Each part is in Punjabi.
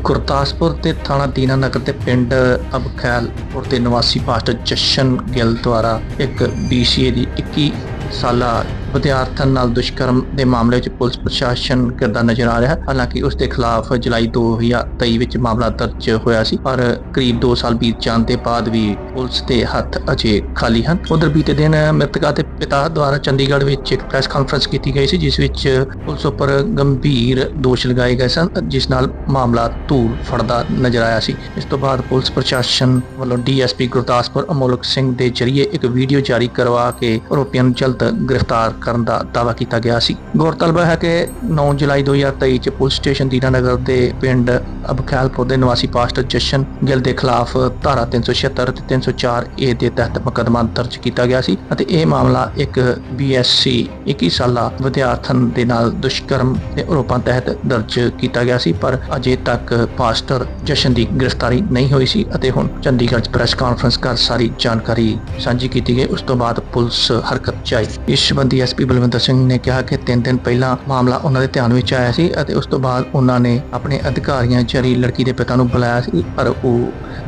ਗੁਰਦਾਸਪੁਰ ਦੇ ਥਾਣਾ ਦੀਨਾ ਨਗਰ ਦੇ ਪਿੰਡ ਅਬਖੈਲਪੁਰ ਦੇ ਨਿਵਾਸੀ ਪਾਸਟਰ ਜਸ਼ਨ ਗਿੱਲ ਦੁਆਰਾ ਇੱਕ BCA ਦੀ 21 ਸਾਲਾ ਵਿਦਿਆਰਥਣ ਨਾਲ ਦੁਸ਼ਕਰਮ ਦੇ ਮਾਮਲੇ ਵਿੱਚ ਪੁਲਿਸ ਪ੍ਰਸ਼ਾਸਨ ਕਰਦਾ ਨਜ਼ਰ ਆ ਰਿਹਾ ਹੈ। ਹਾਲਾਂਕਿ ਉਸ ਦੇ ਖਿਲਾਫ ਜੁਲਾਈ 2023 ਵਿੱਚ ਮਾਮਲਾ ਦਰਜ ਹੋਇਆ ਸੀ, ਪਰ ਕਰੀਬ 2 ਸਾਲ ਬੀਤ ਜਾਣ ਦੇ ਬਾਅਦ ਵੀ ਪੁਲਿਸ ਦੇ ਹੱਥ ਅਜੇ ਖਾਲੀ ਹਨ। ਉਧਰ ਬੀਤੇ ਦਿਨ ਮ੍ਰਿਤਕਾ ਦੇ ਪਿਤਾ ਦੁਆਰਾ ਚੰਡੀਗੜ੍ਹ ਵਿੱਚ ਇੱਕ ਪ੍ਰੈਸ ਕਾਨਫਰੰਸ ਕੀਤੀ ਗਈ ਸੀ, ਜਿਸ ਵਿੱਚ ਪੁਲਿਸ ਉੱਪਰ ਗੰਭੀਰ ਦੋਸ਼ ਲਗਾਏ ਗਏ ਸਨ, ਜਿਸ ਨਾਲ ਮਾਮਲਾ ਧੂੜ ਫੜਦਾ ਨਜ਼ਰ ਆਇਆ ਸੀ। ਇਸ ਤੋਂ ਬਾਅਦ ਪੁਲਿਸ ਪ੍ਰਸ਼ਾਸਨ ਵੱਲੋਂ ਡੀਐਸਪੀ ਗੁਰਦਾਸਪੁਰ ਅਮੋਲਕ ਸਿੰਘ ਦੇ ਜ਼ਰੀਏ ਇੱਕ ਵੀਡੀਓ ਜਾਰੀ ਕਰਵਾ ਕੇ ਆਰੋਪੀਆਂ ਨੂੰ ਜਲਦ ਗ੍ਰਿਫਤਾਰ ਕਰਨ ਦਾ ਦਾਅਵਾ ਕੀਤਾ ਗਿਆ ਸੀ। ਗੌਰਤਲਬ ਹੈ ਕਿ 9 ਜੁਲਾਈ 2023 ਚ ਪੁਲਿਸ ਸਟੇਸ਼ਨ ਦੀਨਾਨਗਰ ਦੇ ਪਿੰਡ ਅਬਖਿਆਲਪੁਰ ਦੇ ਨਿਵਾਸੀ ਪਾਸਟਰ ਜਸ਼ਨ ਗਿੱਲ ਦੇ ਖਿਲਾਫ ਧਾਰਾ 376 ਅਤੇ 304 ਏ ਦੇ ਤਹਿਤ ਮੁਕੱਦਮਾ ਦਰਜ ਕੀਤਾ ਗਿਆ ਸੀ ਅਤੇ ਇਹ ਮਾਮਲਾ ਇੱਕ BSc 21 ਸਾਲਾ ਵਿਦਿਆਰਥਣ ਦੇ ਨਾਲ ਦੁਸ਼ਕਰਮ ਦੇ ਆਰੋਪਾਂ ਤਹਿਤ ਦਰਜ ਕੀਤਾ ਗਿਆ ਸੀ, ਪਰ ਅਜੇ ਤੱਕ ਪਾਸਟਰ ਜਸ਼ਨ ਦੀ ਗ੍ਰਿਫਤਾਰੀ ਨਹੀਂ ਹੋਈ ਸੀ ਅਤੇ ਹੁਣ ਚੰਡੀਗੜ੍ਹ 'ਚ ਪ੍ਰੈਸ ਕਾਨਫਰੰਸ ਕਰ ਸਾਰੀ ਜਾਣਕਾਰੀ ਸਾਂਝੀ ਕੀਤੀ ਗਈ। ਉਸ ਤੋਂ ਬਾਅਦ ਪੁਲਿਸ ਹਰਕਤ 'ਚ ਇਸ ਸੰਬੰਧੀ ਐਸਪੀ ਬਲਵਿੰਦਰ ਸਿੰਘ ਨੇ ਕਿਹਾ ਕਿ 3 ਦਿਨ ਪਹਿਲਾਂ ਮਾਮਲਾ ਉਹਨਾਂ ਦੇ ਧਿਆਨ ਵਿੱਚ ਆਇਆ ਸੀ ਅਤੇ ਉਸ ਤੋਂ ਬਾਅਦ ਉਹਨਾਂ ਨੇ ਆਪਣੇ ਅਧਿਕਾਰੀਆਂ ਜਰੀ ਲੜਕੀ ਦੇ ਪਿਤਾ ਨੂੰ ਬੁਲਾਇਆ ਸੀ, ਪਰ ਉਹ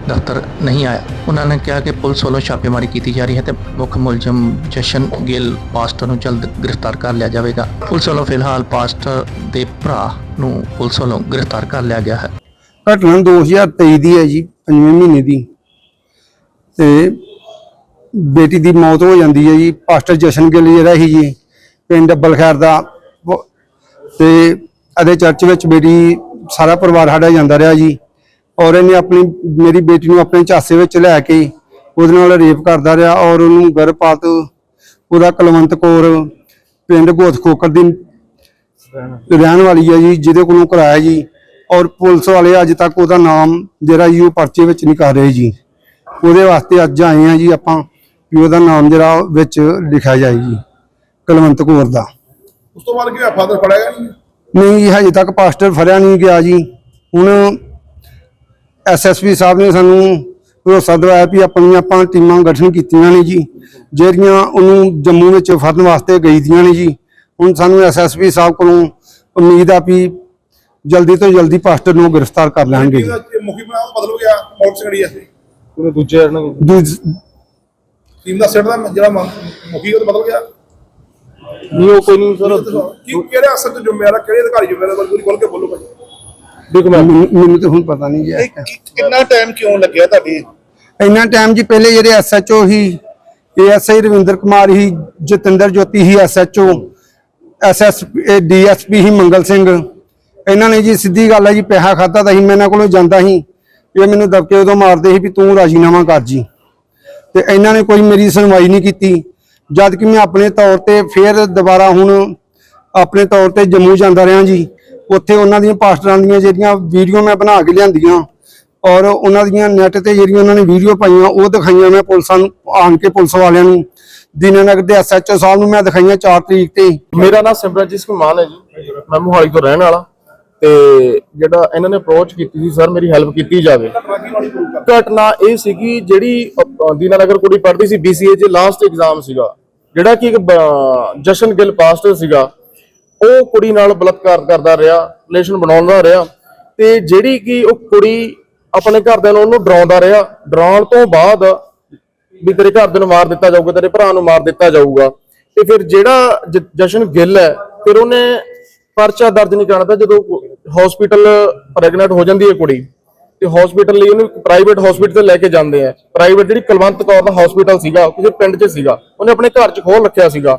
ਦਫ਼ਤਰ ਨਹੀਂ ਆਇਆ। ਉਹਨਾਂ ਨੇ ਕਿਹਾ ਕਿ ਪੁਲਿਸ ਵੱਲੋਂ ਛਾਪੇਮਾਰੀ ਕੀਤੀ ਜਾ ਰਹੀ ਹੈ ਤੇ ਮੁੱਖ ਮੁਲਜ਼ਮ ਜਸ਼ਨ ਗਿੱਲ ਪਾਸਟਰ ਨੂੰ ਜਲਦ ਗ੍ਰਿਫਤਾਰ ਕਰ ਲਿਆ ਜਾਵੇਗਾ। ਪੁਲਿਸ ਵੱਲੋਂ ਫਿਲਹਾਲ ਪਾਸਟਰ ਦੇ ਭਰਾ ਨੂੰ ਪੁਲਿਸ ਵੱਲੋਂ ਗ੍ਰਿਫਤਾਰ ਕਰ ਲਿਆ ਗਿਆ ਹੈ। ਘਟਨਾ 2023 ਦੀ ਹੈ ਜੀ, ਪੰਜਵੇਂ ਮਹੀਨੇ ਦੀ। ਤੇ ਬੇਟੀ ਦੀ ਮੌਤ ਹੋ ਜਾਂਦੀ ਹੈ ਜੀ, ਪਾਸਟਰ ਜਸ਼ਨ ਗਿੱਲ ਜਿਹੜਾ ਸੀ ਜੀ ਪਿੰਡ ਬਲਖੈਰ ਦਾ। ਉਹ- ਤੇ ਅਦੇ ਚਰਚ ਵਿੱਚ ਬੇਟੀ, ਸਾਰਾ ਪਰਿਵਾਰ ਸਾਡਾ ਜਾਂਦਾ ਰਿਹਾ ਜੀ। ਔਰ ਇਹਨੇ ਆਪਣੀ, ਮੇਰੀ ਬੇਟੀ ਨੂੰ ਆਪਣੇ ਝਾਸੇ ਵਿੱਚ ਲੈ ਕੇ ਉਹਦੇ ਨਾਲ ਰੇਪ ਕਰਦਾ ਰਿਹਾ ਔਰ ਉਹਨੂੰ ਗਰਭਪਾਤ ਉਹਦਾ ਕੁਲਵੰਤ ਕੌਰ ਪਿੰਡ ਗੋਤਖੋਕਰ ਦੀ ਰਹਿਣ ਵਾਲੀ ਹੈ ਜੀ, ਜਿਹਦੇ ਕੋਲੋਂ ਕਰਾਇਆ ਜੀ। ਔਰ ਪੁਲਿਸ ਵਾਲੇ ਅੱਜ ਤੱਕ ਉਹਦਾ ਨਾਮ ਜਿਹੜਾ ਜੀ ਉਹ ਪਰਚੇ ਵਿੱਚ ਨਹੀਂ ਕਰ ਰਹੇ ਜੀ। ਉਹਦੇ ਵਾਸਤੇ ਅੱਜ ਆਏ ਆ ਜੀ ਆਪਾਂ। ਵੀ ਉਹਦਾ ਨਾਮ ਜਿਹੜਾ ਵਿੱਚ ਲਿਖਿਆ ਜਾਏ ਜੀ ਕੁਲਵੰਤ ਕੌਰ ਦਾ। ਉਸ ਤੋਂ ਬਾਅਦ ਕੀ ਫਾਦਰ ਫੜਿਆ ਗਿਆ ਨਹੀਂ? ਨਹੀਂ ਜੀ ਹਜੇ ਤੱਕ ਪਾਸਟਰ ਫੜਿਆ ਨਹੀਂ ਗਿਆ ਜੀ। ਹੁਣ ਐਸਐਸਪੀ ਸਾਹਿਬ ਨੇ ਸਾਨੂੰ ਭਰੋਸਾ ਦਿਵਾਇਆ ਵੀ ਆਪਣੀਆਂ ਆਪਾਂ ਟੀਮਾਂ ਗਠਨ ਕੀਤੀਆਂ ਨੇ ਜੀ ਜਿਹੜੀਆਂ ਉਹਨੂੰ ਜੰਮੂ ਵਿੱਚ ਫੜਨ ਵਾਸਤੇ ਗਈ ਦੀਆਂ ਨੇ ਜੀ। ਹੁਣ ਸਾਨੂੰ ਐਸਐਸਪੀ ਸਾਹਿਬ ਕੋਲੋਂ ਉਮੀਦ ਆ ਵੀ ਜਲਦੀ ਤੋਂ ਜਲਦੀ ਪਾਸਟਰ ਨੂੰ ਗ੍ਰਿਫਤਾਰ ਕਰ ਲੈਣਗੇ ਜੀ। ਮੁਖੀ ਬਣਾ ਬਦਲ ਗਿਆ ਮੌਤ ਸਿੰਘੜੀ ਐ ਉਹਨੇ ਦੂਜੇ ਦੂਜ- ਟੀਮ ਦਾ ਸੈੱਟ ਦਾ ਜਿਹੜਾ ਮ- ਮੁਖੀ ਉਹ ਬਦਲ ਗਿਆ। ਨਹੀਂ ਉਹ ਕੋਈ ਨਹੀਂ ਸਰ। ਕੀ ਕਿਹੜੇ ਅਸਰ ਤੇ ਜ਼ਿੰਮੇਵਾਰ ਆ, ਕਿਹੜੇ ਅਧਿਕਾਰੀ ਜ਼ਿੰਮੇਵਾਰ ਆ? ਪੂਰੀ ਖੋਲ ਕੇ ਬੋਲੋ ਭਾਈ ਦੇਖੋ ਮੈਂ ਮੈਨੂੰ ਮੈਨੂੰ ਤਾਂ ਹੁਣ ਪਤਾ ਨਹੀਂ ਜੀ। ਕਿੰਨਾ ਟਾਈਮ ਕਿਉਂ ਲੱਗਿਆ ਤੁਹਾਡੀ? ਇੰਨਾ ਟਾਈਮ ਜੀ ਪਹਿਲੇ ਜਿਹੜੇ ਐਸਐਚਓ ਹੀ ਏਐਸਆਈ ਰਵਿੰਦਰ ਕੁਮਾਰ ਹੀ ਜਤਿੰਦਰ ਜੋਤੀ ਹੀ ਐਸਐਚਓ ਐਸਐਸ ਡੀਐਸਪੀ ਹੀ ਮੰਗਲ ਸਿੰਘ। ਇਹਨਾਂ ਨੇ ਜੀ ਸਿੱਧੀ ਗੱਲ ਹੈ ਜੀ ਪੈਸਾ ਖਾਦਾ ਤਾਂ ਹੀ ਮੈਂ ਇਹਨਾਂ ਕੋਲੋਂ ਜਾਂਦਾ ਸੀ। ਇਹ ਮੈਨੂੰ ਦਬਕੇ ਉਦੋਂ ਮਾਰਦੇ ਸੀ ਵੀ ਤੂੰ ਰਾਜੀਨਾਮਾ ਕਰ ਜੀ। ਤੇ ਇਹਨਾਂ ਨੇ ਕੋਈ ਮੇਰੀ ਸੁਣਵਾਈ ਨਹੀਂ ਕੀਤੀ। ਜਦ ਕਿ ਮੈਂ ਆਪਣੇ ਤੌਰ ਤੇ ਫੇਰ ਦੁਬਾਰਾ ਹੁਣ ਆਪਣੇ ਤੌਰ ਤੇ ਜੰਮੂ ਜਾਂਦਾ ਰਿਹਾ ਜੀ। ਉੱਥੇ ਉਹਨਾਂ ਦੀਆਂ ਪਾਸਟਰਾਂ ਦੀਆਂ ਜਿਹੜੀਆਂ ਵੀਡੀਓ ਮੈਂ ਬਣਾ ਕੇ ਲਿਆਂਦੀਆਂ ਔਰ ਉਹਨਾਂ ਦੀਆਂ ਨੈਟ ਤੇ ਜਿਹੜੀਆਂ ਉਹਨਾਂ ਨੇ ਵੀਡੀਓ ਪਾਈਆਂ, ਉਹ ਦਿਖਾਈਆਂ ਮੈਂ ਪੁਲਿਸਾਂ ਨੂੰ, ਆਣ ਕੇ ਪੁਲਿਸ ਵਾਲਿਆਂ ਨੂੰ। ਦੀਨਾਨਗਰ ਦੇ ਐਸਐਚਓ ਸਾਹਿਬ ਨੂੰ ਮੈਂ ਦਿਖਾਈਆਂ 4 ਤਰੀਕ ਤੇ। ਮੇਰਾ ਨਾਮ ਸਿਮਰਨਜੀਤ ਸਿੰਘ ਮਾਨ ਹੈ ਜੀ। ਮੈਂ ਮੋਹਾਲੀ ਤੋਂ ਰਹਿਣ ਵਾਲਾ। ਤੇ ਜਿਹੜਾ ਇਹਨਾਂ ਨੇ ਅਪਰੋਚ ਕੀਤੀ ਸੀ ਸਰ ਮੇਰੀ ਹੈਲਪ ਕੀਤੀ ਜਾਵੇ। ਘਟਨਾ ਇਹ ਸੀਗੀ ਜਿਹੜੀ ਦੀਨਾਨਗਰ ਕੁੜੀ ਪੜ੍ਹਦੀ ਸੀ BCA ਚ ਲਾਸਟ ਐਗਜ਼ਾਮ ਸੀਗਾ। ਜਿਹੜਾ ਕਿ ਇੱਕ ਜਸ਼ਨ ਗਿੱਲ ਪਾਸਟਰ ਸੀਗਾ, ਉਹ ਕੁੜੀ ਨਾਲ ਬਲਾਤਕਾਰ ਕਰਦਾ ਰਿਹਾ ਰਿਲੇਸ਼ਨ ਬਣਾਉਂਦਾ ਰਿਹਾ ਤੇ ਜਿਹੜੀ ਕਿ ਉਹ ਕੁੜੀ ਆਪਣੇ ਘਰਦਿਆਂ ਨੂੰ ਉਹਨੂੰ ਡਰਾਉਂਦਾ ਰਿਹਾ। ਡਰਾਉਣ ਤੋਂ ਬਾਅਦ ਵੀ ਤੇਰੇ ਘਰਦਿਆਂ ਨੂੰ ਮਾਰ ਦਿੱਤਾ ਜਾਊਗਾ, ਤੇਰੇ ਭਰਾ ਨੂੰ ਮਾਰ ਦਿੱਤਾ ਜਾਊਗਾ। ਤੇ ਫਿਰ ਜਿਹੜਾ ਜਸ਼ਨ ਗਿੱਲ ਹੈ, ਫਿਰ ਉਹਨੇ ਪਰਚਾ ਦਰਜ ਨਹੀਂ ਕਰਨਾ ਜਦੋਂ ਹਸਪੀਟਲ ਪ੍ਰੈਗਨੈਂਟ ਹੋ ਜਾਂਦੀ ਹੈ ਕੁੜੀ, ਤੇ ਹਸਪੀਟਲ ਲਈ ਉਹਨੂੰ ਪ੍ਰਾਈਵੇਟ ਹਸਪੀਟਲ ਤੇ ਲੈ ਕੇ ਜਾਂਦੇ ਆ। ਪ੍ਰਾਈਵੇਟ ਜਿਹੜੀ ਕੁਲਵੰਤ ਕੌਰ ਦਾ ਹਸਪੀਟਲ ਸੀਗਾ ਕਿਸੇ ਪਿੰਡ 'ਚ ਸੀਗਾ, ਉਹਨੇ ਆਪਣੇ ਘਰ 'ਚ ਖੋਲ ਰੱਖਿਆ ਸੀਗਾ।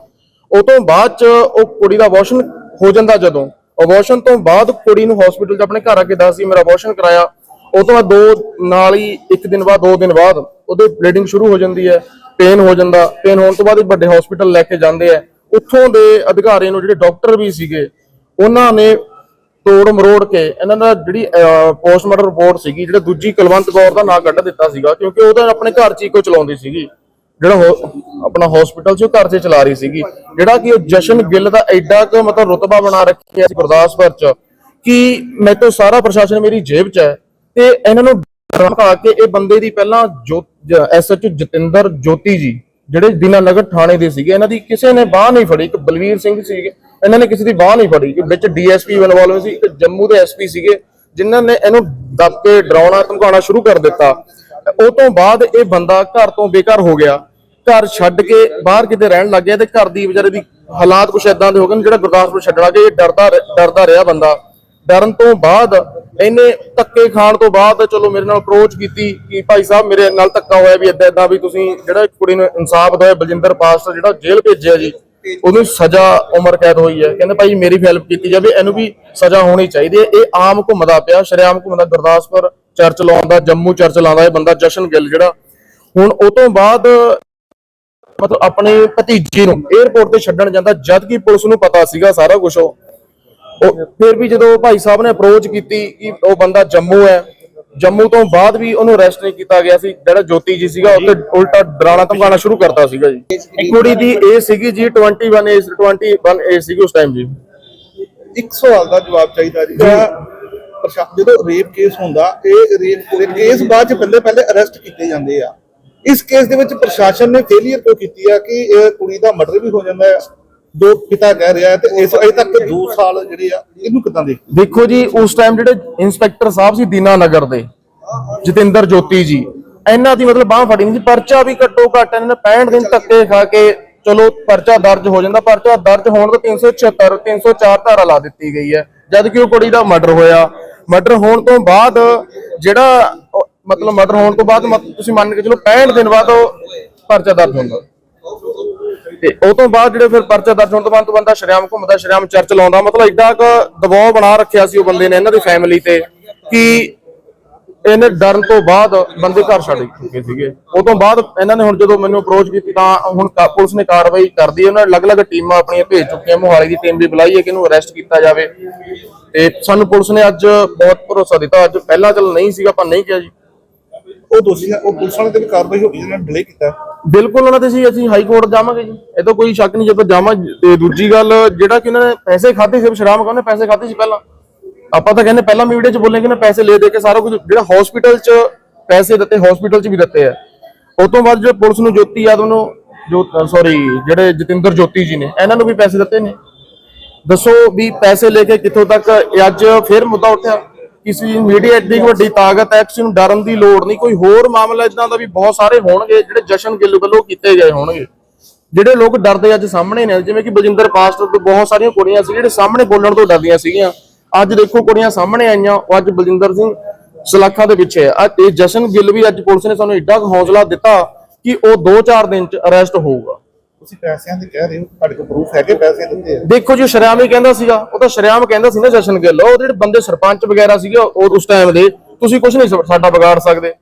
ਉਹ ਤੋਂ ਬਾਅਦ 'ਚ ਉਹ ਕੁੜੀ ਦਾ ਅਬੋਰਸ਼ਨ ਹੋ ਜਾਂਦਾ ਜਦੋਂ। ਅਬੋਰਸ਼ਨ ਤੋਂ ਬਾਅਦ ਕੁੜੀ ਨੂੰ ਹਸਪੀਟਲ 'ਚ ਆਪਣੇ ਘਰ ਆ ਕੇ ਦੱਸ ਸੀ, ਮੇਰਾ ਅਬੋਰਸ਼ਨ ਕਰਾਇਆ। ਉਹ ਤੋਂ ਬਾਅਦ ਦੋ ਨਾਲ ਹੀ ਇੱਕ ਦਿਨ ਬਾਅਦ, ਦੋ ਦਿਨ ਬਾਅਦ ਉਹਦੇ ਬਲੀਡਿੰਗ ਸ਼ੁਰੂ ਹੋ ਜਾਂਦੀ ਹੈ ਪੇਨ ਹੋ ਜਾਂਦਾ। ਪੇਨ ਹੋਣ ਤੋਂ ਬਾਅਦ ਇਹ ਵੱਡੇ ਹਸਪੀਟਲ ਲੈ ਕੇ ਜਾਂਦੇ ਆ। ਉੱਥੋਂ ਦੇ ਅਧਿਕਾਰੀ ਨੂੰ ਜਿਹੜੇ ਡਾਕਟਰ ਵੀ ਸੀਗੇ, ਉਹਨਾਂ ਨੇ ਤੋੜ ਮਰੋੜ ਕੇ ਇਹਨਾਂ ਦਾ ਜਿਹੜੀ ਪੋਸਟਮਾਰਟਮ ਰਿਪੋਰਟ ਸੀਗੀ, ਜਿਹੜਾ ਦੂਜੀ ਕੁਲਵੰਤ ਕੌਰ ਦਾ ਨਾਂ ਕੱਢ ਦਿੱਤਾ ਸੀਗਾ, ਕਿਉਂਕਿ ਉਹ ਤਾਂ ਆਪਣੇ ਘਰ 'ਚ ਹੀ ਕੋਈ ਚਲਾਉਂਦੀ ਸੀਗੀ। ਜਿਹੜਾ ਆਪਣਾ ਹਸਪੀਟਲ 'ਚ ਉਹ ਘਰ 'ਚ ਚਲਾ ਰਹੀ ਸੀਗੀ। ਜਿਹੜਾ ਕਿ ਉਹ ਜਸ਼ਨ ਗਿੱਲ ਦਾ ਐਡਾ ਕੁ ਮਤਲਬ ਰੁਤਬਾ ਬਣਾ ਰੱਖਿਆ ਸੀ ਗੁਰਦਾਸਪੁਰ 'ਚ ਕਿ ਮੇਰੇ ਤੋਂ ਸਾਰਾ ਪ੍ਰਸ਼ਾਸਨ ਮੇਰੀ ਜੇਬ 'ਚ ਹੈ ਤੇ ਇਹਨਾਂ ਨੂੰ ਡਰਾ ਕੇ ਇਹ ਬੰਦੇ ਦੀ ਪਹਿਲਾਂ ਜੋ ਐਸਐਚਓ ਜਤਿੰਦਰ ਜੋਤੀ ਜੀ, ਜਿਹੜੇ ਦੀਨਾ ਨਗਰ ਥਾਣੇ ਦੇ ਸੀਗੇ, ਇਹਨਾਂ ਦੀ ਕਿਸੇ ਨੇ ਬਾਹ ਨਹੀਂ ਫੜੀ। ਇੱਕ ਬਲਵੀਰ ਸਿੰਘ ਸੀਗੇ ਇਹਨਾਂ ਨੇ ਕਿਸੇ ਦੀ ਬਾਹ ਨਹੀਂ ਫੜੀ, ਕਿ ਵਿੱਚ ਡੀਐਸਪੀ ਇਨਵੋਲਵ ਸੀ, ਇੱਕ ਜੰਮੂ ਦੇ ਐਸਪੀ ਸੀਗੇ, ਜਿਨ੍ਹਾਂ ਨੇ ਇਹਨੂੰ ਦੱਬ ਕੇ ਡਰਾਉਣਾ, ਧਮਕਾਉਣਾ ਸ਼ੁਰੂ ਕਰ ਦਿੱਤਾ। ਉਹ ਤੋਂ ਬਾਅਦ ਇਹ ਬੰਦਾ ਘਰ ਤੋਂ ਬੇਘਰ ਹੋ ਗਿਆ। ਘਰ ਛੱਡ ਕੇ ਬਾਹਰ ਕਿਤੇ ਰਹਿਣ ਲੱਗ ਗਿਆ ਤੇ ਘਰ ਦੀ ਵਿਚਾਰੇ ਦੀ ਹਾਲਾਤ ਕੁਛ ਇਦਾਂ ਦੇ ਹੋ ਗਏ ਜਿਹੜਾ ਗੁਰਦਾਸਪੁਰ ਛੱਡਣਾ ਕਿ ਇਹ ਡਰਦਾ ਡਰਦਾ ਰਿਹਾ ਬੰਦਾ। ਡਰਨ ਤੋਂ ਬਾਅਦ ਇਹਨੇ ਧੱਕੇ ਖਾਣ ਤੋਂ ਬਾਅਦ ਚਲੋ ਮੇਰੇ ਨਾਲ ਅਪਰੋਚ ਕੀਤੀ ਕਿ ਭਾਈ ਸਾਹਿਬ ਮੇਰੇ ਨਾਲ ਧੱਕਾ ਹੋਇਆ ਵੀ ਇਦਾਂ ਇਦਾਂ ਵੀ ਤੁਸੀਂ ਜਿਹੜਾ ਕੁੜੀ ਨੂੰ ਇਨਸਾਫ ਦਿਓ ਬਲਜਿੰਦਰ ਪਾਸਟਰ ਜਿਹੜਾ ਜੇਲ੍ਹ ਭੇਜਿਆ ਜੀ। ਉਹਨੂੰ ਸਜ਼ਾ ਉਮਰ ਕੈਦ ਹੋਈ ਹੈ। ਕਹਿੰਦੇ ਭਾਈ ਮੇਰੀ ਹੈਲਪ ਕੀਤੀ ਜਾਵੇ, ਇਹਨੂੰ ਵੀ ਸਜ਼ਾ ਹੋਣੀ ਚਾਹੀਦੀ ਹੈ। ਇਹ ਆਮ ਘੁੰਮਦਾ ਪਿਆ, ਸ਼ਰੇਆਮ ਘੁੰਮਦਾ, ਗੁਰਦਾਸਪੁਰ ਚਰਚ ਲਾਉਂਦਾ, ਜੰਮੂ ਚਰਚ ਲਾਉਂਦਾ ਇਹ ਬੰਦਾ, ਜਸ਼ਨ ਗਿੱਲ ਜਿਹੜਾ। ਹੁਣ ਉਹ ਤੋਂ ਬਾਅਦ ਮਤਲਬ ਆਪਣੇ ਭਤੀਜੇ ਨੂੰ 에어ਪੋਰਟ ਤੇ ਛੱਡਣ ਜਾਂਦਾ ਜਦ ਕਿ ਪੁਲਿਸ ਨੂੰ ਪਤਾ ਸੀਗਾ ਸਾਰਾ ਕੁਝ ਉਹ। ਫਿਰ ਵੀ ਜਦੋਂ ਭਾਈ ਸਾਹਿਬ ਨੇ ਅਪਰੋਚ ਕੀਤੀ ਕਿ ਉਹ ਬੰਦਾ ਜੰਮੂ ਹੈ ਜੰਮੂ ਤੋਂ ਬਾਅਦ ਵੀ ਉਹਨੂੰ ਅਰੈਸਟ ਨਹੀਂ ਕੀਤਾ ਗਿਆ ਸੀ। ਜਿਹੜਾ ਜੋਤੀ ਜੀ ਸੀਗਾ ਉੱਤੇ ਉਲਟਾ ਡਰਾਣਾ ਧਮਕਾਉਣਾ ਸ਼ੁਰੂ ਕਰਤਾ ਸੀਗਾ ਜੀ। ਕੁੜੀ ਦੀ ਏਜ ਸੀਗੀ ਜੀ 21 ਏਜ 21 ਏਜ ਸੀਗੀ ਉਸ ਟਾਈਮ ਜੀ। ਇੱਕ ਸਵਾਲ ਦਾ ਜਵਾਬ ਚਾਹੀਦਾ ਜੀ। ਜਦੋਂ ਰੇਪ ਕੇਸ ਹੁੰਦਾ ਇਹ ਰੇਪ ਕੇਸ ਬਾਅਦ ਚ ਪਹਿਲੇ ਪਹਿਲੇ ਅਰੈਸਟ ਕੀਤੇ ਜਾਂਦੇ ਆ। ਇਸ ਕੇਸ ਦੇ ਵਿੱਚ ਪ੍ਰਸ਼ਾਸਨ ਨੇ ਫੇਲੀਅਰ ਕਿਉਂ ਕੀਤੀ ਆ ਕਿ ਇਹ ਕੁੜੀ ਦਾ ਮਰਡਰ ਵੀ ਹੋ ਜਾਂਦਾ ਹੈ? ਜੋ ਪਿਤਾ ਕਹਿ ਰਿਹਾ ਹੈ ਤੇ ਇਸ ਅਜੇ ਤੱਕ 2 ਸਾਲ ਜਿਹੜੇ ਆ ਇਹਨੂੰ ਕਿਦਾਂ ਦੇਖ ਦੇਖੋ ਜੀ ਉਸ ਟਾਈਮ ਜਿਹੜੇ ਇੰਸਪੈਕਟਰ ਸਾਹਿਬ ਸੀ ਦੀਨਾ ਨਗਰ ਦੇ ਜਤਿੰਦਰ ਜੋਤੀ ਜੀ ਇਹਨਾਂ ਦੀ ਮਤਲਬ ਬਾਹ ਫੜੀ ਨਹੀਂ ਸੀ ਪਰਚਾ ਵੀ ਘੱਟੋ ਘੱਟ ਇਹਨਾਂ ਨੇ 65 ਦਿਨ ਧੱਕੇ ਖਾ ਕੇ ਚਲੋ ਪਰਚਾ ਦਰਜ ਹੋ ਜਾਂਦਾ ਪਰਚਾ ਦਰਜ ਹੋਣ ਤੋਂ 376 304 ਧਾਰਾ ਲਾ ਦਿੱਤੀ ਗਈ ਹੈ ਜਦ ਕਿ ਉਹ ਕੁੜੀ ਦਾ ਮਰਡਰ ਹੋਇਆ। ਮਰਡਰ ਹੋਣ ਤੋਂ ਬਾਅਦ ਜਿਹੜਾ ਮਤਲਬ ਮਰਡਰ ਹੋਣ ਤੋਂ ਬਾਅਦ ਤੁਸੀਂ ਮੰਨ ਕੇ ਚਲੋ 65 ਦਿਨ ਬਾਅਦ ਉਹ ਪਰਚਾ ਦਰਜ ਹੁੰਦਾ। ਤੇ ਉਹ ਤੋਂ ਬਾਅਦ ਜਿਹੜੇ ਫਿਰ ਪਰਚਾ ਦਰਜ ਹੋਣ ਤੋਂ ਬਾਅਦ ਤੋਂ ਬੰਦਾ ਸ਼ਰਿਆਮ ਘੁੰਮਦਾ ਸ਼ਰਿਆਮ ਚਰਚ ਲਾਉਂਦਾ ਮਤਲਬ ਏਡਾ ਕੁ ਦਬਾਅ ਬਣਾ ਰੱਖਿਆ ਸੀ ਉਹ ਬੰਦੇ ਨੇ ਇਹਨਾਂ ਦੀ ਫੈਮਿਲੀ ਤੇ ਕਿ ਇਹਨੇ ਡਰਨ ਤੋਂ ਬਾਅਦ ਬੰਦੇ ਘਰ ਛੱਡ ਚੁੱਕੇ ਸੀਗੇ ਉਹ ਤੋਂ ਬਾਅਦ ਇਹਨਾਂ ਨੇ ਹੁਣ ਜਦੋਂ ਮੈਨੂੰ ਅਪਰੋਚ ਕੀਤੀ ਤਾਂ ਹੁਣ ਪੁਲਿਸ ਨੇ ਕਾਰਵਾਈ ਕਰਦੀ ਉਹਨਾਂ ਨੇ ਅਲੱਗ-ਅਲੱਗ ਟੀਮਾਂ ਆਪਣੀਆਂ ਭੇਜ ਚੁੱਕੀਆਂ। ਮੋਹਾਲੀ ਦੀ ਟੀਮ ਵੀ ਬੁਲਾਈ ਹੈ ਕਿ ਇਹਨੂੰ ਅਰੈਸਟ ਕੀਤਾ ਜਾਵੇ। ਤੇ ਸਾਨੂੰ ਪੁਲਿਸ ਨੇ ਅੱਜ ਬਹੁਤ ਭਰੋਸਾ ਦਿੱਤਾ। ਅੱਜ ਪਹਿਲਾਂ ਚਲ ਨਹੀਂ ਸੀਗਾ ਪਰ ਨਹੀਂ ਕਿਹਾ ਜੀ। ਉਹ ਦੋਸ਼ੀ ਉਹ ਪੁਲਿਸ ਵਾਲੇ ਤੇ ਵੀ ਕਾਰਵਾਈ ਹੋ ਜਿਹਨਾਂ ਨੇ ਡਿਲੇ ਕੀਤਾ। ਬਿਲਕੁਲ, ਉਹਨਾਂ ਤੇ ਸੀ ਅਸੀਂ ਹਾਈ ਕੋਰਟ ਜਾਵਾਂਗੇ ਜੀ। ਇਹ ਤਾਂ ਕੋਈ ਸ਼ੱਕ ਨਹੀਂ, ਜਦੋਂ ਜਾਵਾਂ, ਤੇ ਦੂਜੀ ਗੱਲ, ਜਿਹੜਾ ਕਿ ਉਹਨਾਂ ਨੇ ਪੈਸੇ ਖਾਦੇ ਸੀ ਸ਼ਰਾਮ ਕਹਿੰਦੇ ਪੈਸੇ ਖਾਦੇ ਸੀ ਪਹਿਲਾਂ। ਆਪਾਂ ਤਾਂ ਕਹਿੰਦੇ ਪਹਿਲਾਂ ਵੀਡੀਓ 'ਚ ਬੋਲੇ ਕਿ ਨਾ, ਪੈਸੇ ਲੈ ਦੇ ਕੇ ਸਾਰਾ ਕੁਝ। ਜਿਹੜਾ ਹਸਪੀਟਲ 'ਚ ਪੈਸੇ ਦਿੱਤੇ ਹਸਪੀਟਲ 'ਚ ਵੀ ਦਿੱਤੇ ਆ। ਉਸ ਤੋਂ ਬਾਅਦ ਜਿਹੜੇ ਪੁਲਿਸ ਨੂੰ ਜੋਤੀ ਯਾਦਵ ਨੂੰ ਜੋ ਸੌਰੀ ਜਿਹੜੇ ਜਤਿੰਦਰ ਜੋਤੀ ਜੀ ਨੇ, ਇਹਨਾਂ ਨੂੰ ਵੀ ਪੈਸੇ ਦਿੱਤੇ ਨੇ। ਦੱਸੋ ਵੀ ਪੈਸੇ ਲੈ ਕੇ ਕਿੱਥੋਂ ਤੱਕ ਅੱਜ ਫਿਰ ਮੁੱਦਾ ਉੱਠਿਆ। ਕਿਸੇ ਮੀਡੀਆ ਏਡੀ ਵੱਡੀ ਤਾਕਤ ਹੈ, ਕਿਸੇ ਨੂੰ ਡਰਨ ਦੀ ਲੋੜ ਨਹੀਂ, ਕੋਈ ਹੋਰ ਮਾਮਲਾ ਇਦਾਂ ਦਾ ਵੀ ਬਹੁਤ ਸਾਰੇ ਹੋਣਗੇ, ਜਿਹੜੇ ਜਸ਼ਨ ਗਿੱਲ ਵੱਲੋਂ ਕੀਤੇ ਗਏ ਹੋਣਗੇ। ਜਿਹੜੇ ਲੋਕ ਡਰਦੇ ਅੱਜ ਸਾਹਮਣੇ ਨੇ, ਜਿਵੇਂ ਕਿ ਬਲਜਿੰਦਰ ਪਾਸਟਰ ਤੋਂ ਬਹੁਤ ਸਾਰੀਆਂ ਕੁੜੀਆਂ ਸੀ, ਜਿਹੜੇ ਸਾਹਮਣੇ ਬੋਲਣ ਤੋਂ ਡਰਦੀਆਂ ਸੀਗੀਆਂ। ਅੱਜ ਦੇਖੋ ਕੁੜੀਆਂ ਸਾਹਮਣੇ ਆਈਆਂ, ਉਹ ਅੱਜ ਬਲਜਿੰਦਰ ਸਿੰਘ ਸਲਾਖਾਂ ਦੇ ਪਿੱਛੇ ਆ। ਅੱਜ ਜਸ਼ਨ ਗਿੱਲ ਵੀ ਅੱਜ ਪੁਲਿਸ ਨੇ ਸਾਨੂੰ ਏਡਾ ਕੁ ਹੌਸਲਾ ਦਿੱਤਾ ਕਿ ਉਹ 2-4 ਦਿਨ ਚ ਅਰੈਸਟ ਹੋਊਗਾ। ਤੁਸੀਂ ਪੈਸਿਆਂ ਦੀ ਕਹਿ ਰਹੇ ਹੋ ਤੁਹਾਡੇ ਕੋਲ ਪ੍ਰੂਫ ਹੈਗੇ ਪੈਸੇ ਦਿੱਤੇ ਆ। ਦੇਖੋ ਜੋ ਸ਼ਰਿਆਮ ਹੀ ਕਹਿੰਦਾ ਸੀਗਾ ਉਹ ਤਾਂ ਸ਼ਰਿਆਮ ਕਹਿੰਦਾ ਸੀ ਨਾ ਜਸ਼ਨ ਗਿੱਲ ਉਹ ਜਿਹੜੇ ਬੰਦੇ ਸਰਪੰਚ ਵਗੈਰਾ ਸੀਗੇ ਉਹ ਉਸ ਟਾਈਮ ਦੇ ਤੁਸੀਂ ਕੁਝ ਨਹੀਂ ਸਾਡਾ ਵਿਗਾੜ ਸਕਦੇ।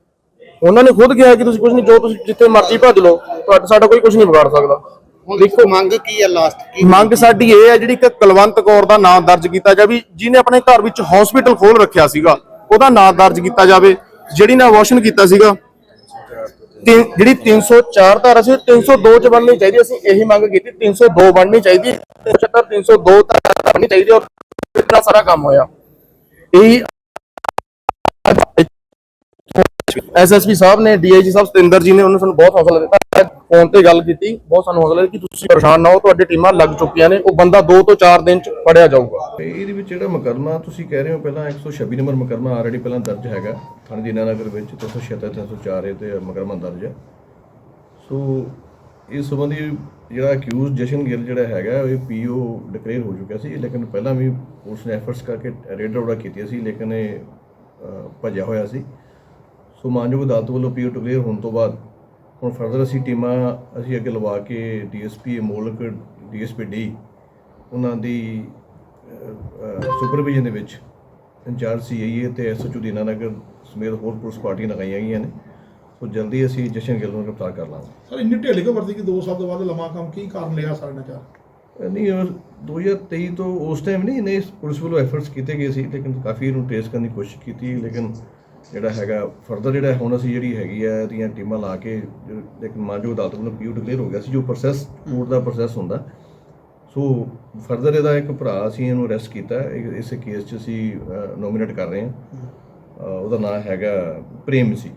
ਉਹਨਾਂ ਨੇ ਖੁਦ ਕਿਹਾ ਕਿ ਤੁਸੀਂ ਕੁਝ ਨਹੀਂ ਜੋ ਤੁਸੀਂ ਜਿੱਥੇ ਮਰਜ਼ੀ ਭੱਜ ਲਓ ਤੁਹਾਡਾ ਸਾਡਾ ਕੋਈ ਕੁਝ ਨਹੀਂ ਵਿਗਾੜ ਸਕਦਾ। ਦੇਖੋ ਮੰਗ ਕੀ ਹੈ ਲਾਸਟ ਕੀ ਮੰਗ ਸਾਡੀ ਇਹ ਹੈ ਜਿਹੜੀ ਇੱਕ ਕੁਲਵੰਤ ਕੌਰ ਦਾ ਨਾਮ ਦਰਜ ਕੀਤਾ ਜਾਵੇ ਜਿਹਨੇ ਆਪਣੇ ਘਰ ਵਿੱਚ ਹਸਪੀਟਲ ਖੋਲ ਰੱਖਿਆ ਸੀਗਾ ਉਹਦਾ ਨਾਮ ਦਰਜ ਕੀਤਾ ਜਾਵੇ ਜਿਹੜੀ ਨੇ ਅਬੋਰਸ਼ਨ ਕੀਤਾ ਸੀਗਾ ਜਿਹੜੀ 304 ਧਾਰਾ ਸੀ 302 ਚ ਬਣਨੀ ਚਾਹੀਦੀ, ਅਸੀਂ ਇਹੀ ਮੰਗ ਕੀਤੀ 302 ਬਣਨੀ ਚਾਹੀਦੀ 376 302 ਧਾਰਾ ਬਣਨੀ ਚਾਹੀਦੀ, ਔਰ ਇਤਨਾ ਸਾਰਾ ਕੰਮ ਹੋਇਆ। ਇਹੀ ਐਸਐਸਪੀ ਸਾਹਿਬ ਨੇ ਡੀਆਈਜੀ ਸਾਹਿਬ, ਸਤਿੰਦਰ ਜੀ ਨੇ, ਉਹਨਾਂ ਸਾਨੂੰ ਬਹੁਤ ਹੌਸਲਾ ਦਿੱਤਾ। ਫੋਨ ਤੇ ਗੱਲ ਕੀਤੀ, ਬਹੁਤ ਸਾਨੂੰ ਹੌਸਲਾ ਕਿ ਤੁਸੀਂ ਪਰੇਸ਼ਾਨ ਨਾ ਹੋ, ਤੁਹਾਡੀ ਟੀਮਾਂ ਲੱਗ ਚੁੱਕੀਆਂ ਨੇ, ਉਹ ਬੰਦਾ 2 ਤੋਂ 4 ਦਿਨ ਚ ਫੜਿਆ ਜਾਊਗਾ। ਇਹਦੇ ਵਿੱਚ ਜਿਹੜਾ ਮੁਕੱਦਮਾ ਤੁਸੀਂ ਕਹਿ ਰਹੇ ਹੋ, ਪਹਿਲਾਂ 126 ਨੰਬਰ ਮੁਕੱਦਮਾ ਆਲਰੇਡੀ ਪਹਿਲਾਂ ਦਰਜ ਹੈਗਾ, ਥਾਣੇ ਦੀਨਾਨਗਰ ਵਿੱਚ 376 304 ਇਹ ਤੇ ਮੁਕੱਦਮਾ ਦਰਜ ਹੈ। ਸੋ ਇਸ ਸੰਬੰਧੀ ਜਿਹੜਾ ਅਕਿਊਜ਼ ਜਸ਼ਨ ਗਿੱਲ ਜਿਹੜਾ ਹੈਗਾ, ਇਹ ਪੀਓ ਡਿਕਲੇਅਰ ਹੋ ਚੁੱਕਿਆ ਸੀ, ਲੇਕਿਨ ਪਹਿਲਾਂ ਵੀ ਉਸ ਨੇ ਐਫਰਟਸ ਕਰਕੇ ਰੇਡ ਰੋੜਾ ਕੀਤੀ ਸੀ, ਲੇਕਿਨ ਇਹ ਭੱਜਿਆ ਹੋਇਆ ਸੀ। ਸੋ ਮਾਨਯੋਗ ਅਦਾਲਤ ਵੱਲੋਂ ਪੀਓ ਡਿਕਲੇਅਰ ਹੋਣ ਤੋਂ ਬਾਅਦ ਹੁਣ ਫਰਦਰ ਅਸੀਂ ਟੀਮਾਂ ਅਸੀਂ ਅੱਗੇ ਲਵਾ ਕੇ ਡੀਐਸਪੀ ਮੋਲਕ ਡੀਐਸਪੀ ਡੀ ਉਹਨਾਂ ਦੀ ਸੁਪਰਵਿਜ਼ਨ ਦੇ ਵਿੱਚ ਇੰਚਾਰਜ ਸੀਆਈਏ ਤੇ ਐਸਐਚਓ ਦੀਨਾਨਗਰ ਸਮੇਤ ਹੋਰ ਪੁਲਿਸ ਪਾਰਟੀਆਂ ਲਗਾਈਆਂ ਗਈਆਂ ਨੇ। ਸੋ ਜਲਦੀ ਅਸੀਂ ਜਸ਼ਨ ਗਿੱਲ ਨੂੰ ਗ੍ਰਿਫਤਾਰ ਕਰ ਲਾਂਗੇ। ਸਰ ਇੰਨੀ ਢਿੱਲੀ ਕਿਉਂ ਵਰਤੀ ਕਿ 2 ਸਾਲ ਤੋਂ ਬਾਅਦ ਲੰਮਾ ਕੰਮ ਕੀ ਕਾਰਨ ਲਿਆ ਸਾਡੇ ਨਾਲ ਨਹੀਂ ਉਹ 2023 ਤੋਂ ਉਸ ਟਾਈਮ ਨਹੀਂ ਇਹਨੇ ਪੁਲਿਸ ਵੱਲੋਂ ਐਫਰਟਸ ਕੀਤੇ ਗਏ ਸੀ ਲੇਕਿਨ ਕਾਫੀ ਇਹਨੂੰ ਟ੍ਰੇਸ ਕਰਨ ਦੀ ਕੋਸ਼ਿਸ਼ ਕੀਤੀ ਲੇਕਿਨ ਜਿਹੜਾ ਹੈਗਾ ਫਰਦਰ ਜਿਹੜਾ ਹੁਣ ਅਸੀਂ ਜਿਹੜੀ ਹੈਗੀ ਹੈ ਇਹਦੀਆਂ ਟੀਮਾਂ ਲਾ ਕੇ ਜੋ- ਲੇਕਿਨ ਮਾਨਯੋਗ ਅਦਾਲਤ ਵੱਲੋਂ ਪੀਓ ਡਿਕਲੇਅਰ ਹੋ ਗਿਆ ਸੀ, ਜੋ ਪ੍ਰੋਸੈਸ ਕੋਰਟ ਦਾ ਪ੍ਰੋਸੈਸ ਹੁੰਦਾ। ਸੋ ਫਰਦਰ ਇਹਦਾ ਇੱਕ ਭਰਾ ਅਸੀਂ ਇਹਨੂੰ ਅਰੈਸਟ ਕੀਤਾ। ਹੈ। ਇਸੇ ਕੇਸ 'ਚ ਅਸੀਂ ਨੋਮੀਨੇਟ ਕਰ ਰਹੇ ਹਾਂ। ਉਹਦਾ ਨਾਮ ਹੈਗਾ ਪ੍ਰੇਮ ਸੀ।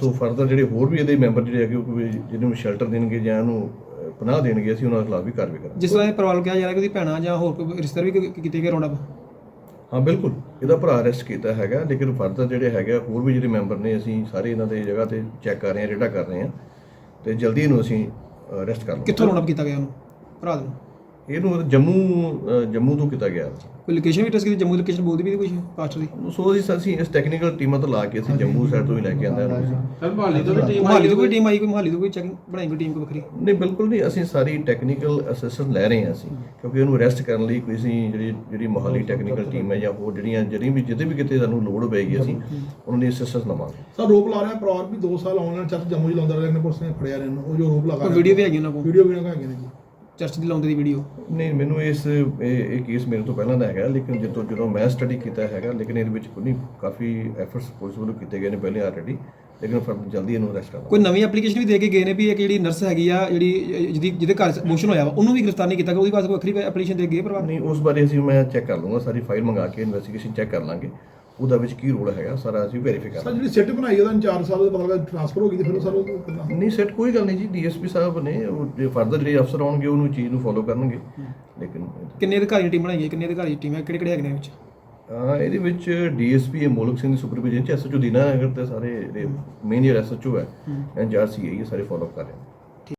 ਸੋ ਫਰਦਰ ਜਿਹੜੇ ਹੋਰ ਵੀ ਇਹਦੇ ਮੈਂਬਰ ਜਿਹੜੇ ਹੈਗੇ, ਉਹ ਜਿਹਨੂੰ ਸ਼ੈਲਟਰ ਦੇਣਗੇ ਜਾਂ ਇਹਨੂੰ ਪਨਾਹ ਦੇਣਗੇ, ਅਸੀਂ ਉਹਨਾਂ ਦੇ ਖਿਲਾਫ ਵੀ ਕਾਰਵਾਈ ਕਰਾਂਗੇ। ਜਿਸ ਤਰ੍ਹਾਂ ਇਹ ਪਰਿਵਾਰ ਨੂੰ ਕਿਹਾ ਜਾ ਰਿਹਾ ਕਿ ਉਹਦੀ ਭੈਣਾਂ ਜਾਂ ਹੋਰ ਕੋਈ ਰਿਸ਼ਤੇਦਾਰ ਵੀ ਕ- ਕੀਤੇ ਗਏ ਹਾਂ ਬਿਲਕੁਲ। ਇਹਦਾ ਭਰਾ ਅਰੈਸਟ ਕੀਤਾ ਹੈਗਾ ਲੇਕਿਨ ਫਰਦਰ ਜਿਹੜੇ ਹੈਗੇ ਆ, ਹੋਰ ਵੀ ਜਿਹੜੇ ਮੈਂਬਰ ਨੇ ਅਸੀਂ ਸਾਰੇ ਇਹਨਾਂ ਦੇ ਜਗ੍ਹਾ ਤੇ ਚੈੱਕ ਕਰ ਰਹੇ ਹਾਂ ਰੇਡਾ ਕਰ ਰਹੇ ਹਾਂ। ਤੇ ਜਲਦੀ ਇਹਨੂੰ ਅਸੀਂ ਅਰੈਸਟ ਕਰ ਲਵਾਂਗੇ। ਕਿੱਥੋਂ ਰੌਣਪ ਕੀਤਾ ਗਿਆ ਉਹਨੂੰ? ਭਰਾ ਨੂੰ? ਇਹਨੂੰ ਜੰਮੂ ਜੰਮੂ ਤੋਂ ਕੀਤਾ ਗਿਆ ਕੋਈ ਲੋਕੇਸ਼ਨ ਵੀ ਟੈਸਟ ਕੀਤੀ ਜੰਮੂ ਦੀ ਲੋਕੇਸ਼ਨ ਬੋਲਦੀ ਵੀ ਕੋਈ ਪਾਸਟਰ ਦੀ ਸੋ ਅਸੀਂ ਅਸੀਂ ਇਸ ਟੈਕਨੀਕਲ ਟੀਮਾਂ ਤੋਂ ਲਾ ਕੇ ਅਸੀਂ ਜੰਮੂ ਸਾਈਡ ਤੋਂ ਹੀ ਲੈ ਕੇ ਆਂਦੇ ਹਾਂ। ਸਰ ਮਹਾਲੀ ਤੋਂ ਵੀ ਟੀਮ ਮਹਾਲੀ ਤੋਂ ਕੋਈ ਟੀਮ ਆਈ ਕੋਈ ਮਹਾਲੀ ਤੋਂ ਕੋਈ ਚੈਕਿੰਗ ਬਣਾਈ ਕੋਈ ਟੀਮ ਕੋਈ ਵੱਖਰੀ? ਨਹੀਂ ਬਿਲਕੁਲ ਨਹੀਂ। ਅਸੀਂ ਸਾਰੀ ਟੈਕਨੀਕਲ ਅਸਿਸਟੈਂਸ ਲੈ ਰਹੇ ਹਾਂ ਅਸੀਂ ਕਿਉਂਕਿ ਇਹਨੂੰ ਅਰੈਸਟ ਕਰਨ ਲਈ ਕੋਈ ਅਸੀਂ ਜਿਹੜੀ ਜਿਹੜੀ ਮੋਹਾਲੀ ਟੈਕਨੀਕਲ ਟੀਮ ਹੈ ਜਾਂ ਹੋਰ ਜਿਹੜੀਆਂ ਜਿਹੜੀਆਂ ਵੀ ਜਿੱਦੇ ਵੀ ਕਿਤੇ ਸਾਨੂੰ ਲੋੜ ਪਏਗੀ ਅਸੀਂ ਉਹਨਾਂ ਦੀ ਅਸਿਸਟੈਂਸ ਲਵਾਂਗੇ। ਸਰ ਰੋਪ ਲਾ ਰਿਹਾ ਪਰਿਵਾਰ ਵੀ 2 ਸਾਲ ਆਨਲਾਈਨ ਚਰਚ ਜੰਮੂ ਚ ਲਾਉਂਦਾ ਰਿਹਾ ਨੇ ਪੁਲਿਸ ਨੇ ਫੜਿਆ ਰਿਹਾ ਇਹਨੂੰ ਉਹ ਜੋ ਰੋਪ ਲਗਾ ਕੋਈ ਵੀਡੀਓ ਵੀ ਹੈਗੀ ਉਹਨਾਂ ਕੋਲ। ਵੀਡੀਓ ਵੀ ਹੈਗੇ ਨੇ ਜੀ। ਚਰਚ ਦੀ ਲਾਉਂਦੇ ਦੀ ਵੀਡੀਓ ਨਹੀਂ ਮੈਨੂੰ ਇਸ ਇਹ ਇਹ ਕੇਸ ਮੇਰੇ ਤੋਂ ਪਹਿਲਾਂ ਦਾ ਹੈਗਾ ਲੇਕਿਨ ਜਦੋਂ ਜਦੋਂ ਮੈਂ ਸਟੱਡੀ ਕੀਤਾ ਹੈਗਾ ਲੇਕਿਨ ਇਹਦੇ ਵਿੱਚ ਕੋਈ ਕਾਫੀ ਐਫਰਟਸ ਪੁਲਿਸ ਵੱਲੋਂ ਕੀਤੇ ਗਏ ਨੇ ਪਹਿਲੇ ਆਲਰੇਡੀ ਲੇਕਿਨ ਫਿਰ ਜਲਦੀ ਇਹਨੂੰ ਅਰੈਸਟ ਕਰਾਂਗੇ ਕੋਈ ਨਵੀਂ ਐਪਲੀਕੇਸ਼ਨ ਵੀ ਦੇ ਕੇ ਗਏ ਨੇ ਵੀ ਇੱਕ ਜਿਹੜੀ ਨਰਸ ਹੈਗੀ ਆ ਜਿਹੜੀ ਜਿਹਦੀ ਜਿਹਦੇ ਘਰ ਮੋਸ਼ਨ ਹੋਇਆ ਵਾ ਉਹਨੂੰ ਵੀ ਗ੍ਰਿਫਤਾਰ ਨਹੀਂ ਕੀਤਾ ਗਿਆ ਉਹਦੀ ਵਾਸਤੇ ਕੋਈ ਵੱਖਰੀ ਐਪਲੀਕੇਸ਼ਨ ਦੇ ਗਏ ਪਰਿਵਾਰ ਨਹੀਂ ਉਸ ਬਾਰੇ ਅਸੀਂ ਮੈਂ ਚੈੱਕ ਕਰ ਲੂੰਗਾ ਸਾਰੀ ਫਾਈਲ ਮੰਗਾ ਕੇ ਇਨਵੈਸਟੀਗੇਸ਼ਨ ਚੈੱਕ ਕਰ ਲਾਂਗੇ। ਉਹਦਾ ਵਿੱਚ ਕੀ ਰੋਲ ਹੈਗਾ ਸਾਰਾ ਅਸੀਂ ਵੈਰੀਫਾਈ ਕਰ ਸਰ ਲਾਂਗੇ। ਜਿਹੜੀ ਸਿੱਟ ਬਣਾਈ ਉਹਦਾ 4 ਸਾਲ ਦਾ ਪਤਾ ਲੱਗਾ ਟ੍ਰਾਂਸਫਰ ਹੋ ਗਈ ਤੇ ਫਿਰ ਸਰ ਉਹ ਕਿੱਦਾਂ? ਨਹੀਂ ਸੈਟ ਕੋਈ ਗੱਲ ਨਹੀਂ ਜੀ ਡੀਐਸਪੀ ਸਾਹਿਬ ਨੇ ਉਹ ਜੇ ਫਰਦਰ ਜਿਹੜੇ ਅਫਸਰ ਆਉਣਗੇ ਉਹਨੂੰ ਚੀਜ਼ ਨੂੰ ਫੋਲੋ ਕਰਨਗੇ। ਲੇਕਿਨ ਕਿੰਨੇ ਅਧਿਕਾਰੀ ਦੀ ਟੀਮ ਬਣਾਈ ਹੈ ਕਿੰਨੇ ਅਧਿਕਾਰੀ ਦੀ ਟੀਮ ਹੈ ਕਿਹੜੇ ਕਿਹੜੇ ਹੈਗੇ ਨੇ ਵਿੱਚ? ਇਹਦੇ ਵਿੱਚ ਡੀਐਸਪੀ ਮੋਲਕ ਸਿੰਘ ਦੀ ਸੁਪਰਵਿਜ਼ਨ ਚ ਐਸਐਚਓ ਦੀਨਾ ਨਗਰ ਤੇ ਸਾਰੇ ਮੇਨ ਜਿਹੜਾ ਐਸਐਚਓ ਹੈ ਐਨਜੀਆਰ ਸੀਆਈ ਇਹ ਸਾਰੇ ਫੋਲੋ ਕਰ ਰਹੇ ਨੇ।